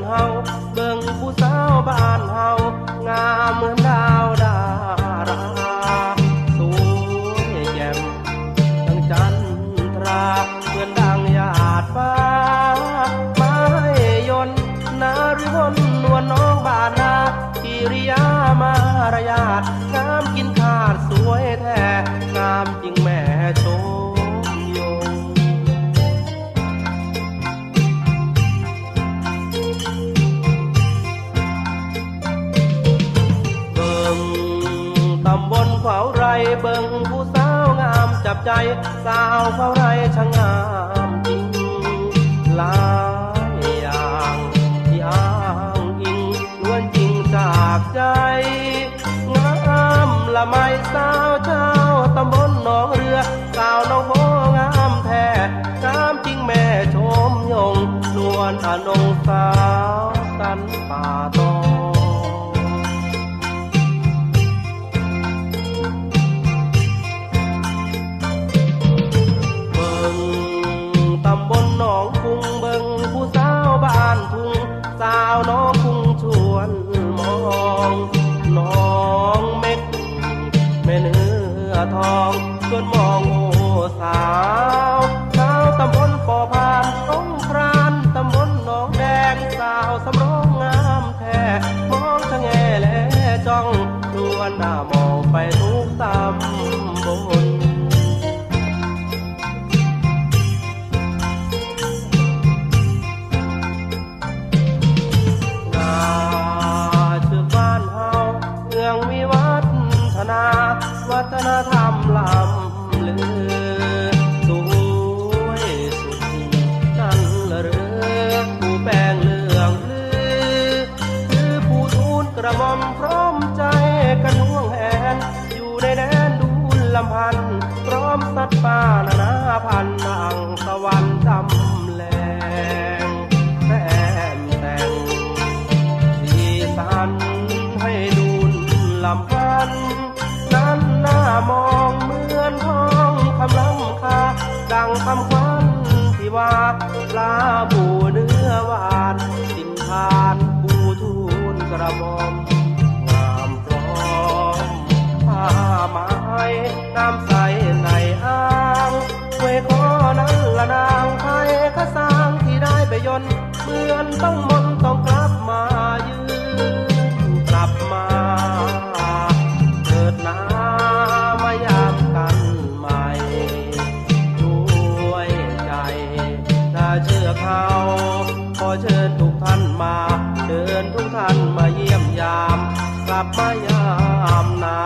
านเฮาเบิ่งผู้สาวบ้านเฮางามเหมือนดาวดาราสวยแจ่มทั้งจันทราเหมือนดังหยาดฟ้าไม้ยนนาริมนนวลน้องบ้านนากิริยามารยาทงามกินขาดสวยแท้งามจริง เฝ้าไรเบิ่งผู้สาวงามจับใจ สาวเฝ้าไรช่างงามจริงหลายอย่างที่อ้างอิงล้วนจริงจากใจ งามละไมสาวเจ้าตำบลหนองเรือ สาวน้องโบงามแท้งามจริงแม่ชมยงนวลอนงสา วนมองน้องเม็ดแม่เนื้อทองชวนมองโอสาวสาวตำบลปอพานต้องครานตำบลหนองแดงสาวสำรองงามแท้มองชะแงและจ้องชวนหน้ามองไปทุก ร้อมสัตว์ป่านานาพันนางสวรรค์จำแรงแต้มแต่งสีสันให้ดูนลำพัน นั้นหน้ามองเหมือนทองคำล้ำค่าดังคำควันที่ว่าปลาบูเนื้อหวานสินทาน ต้องมนต้องกลับมายืนกลับมาเกิดนามายามกันใหม่ด้วยใจถ้าเชื่อเขาขอเชิญทุกท่านมาเชิญทุกท่านมาเยี่ยมยาม กลับมายามนา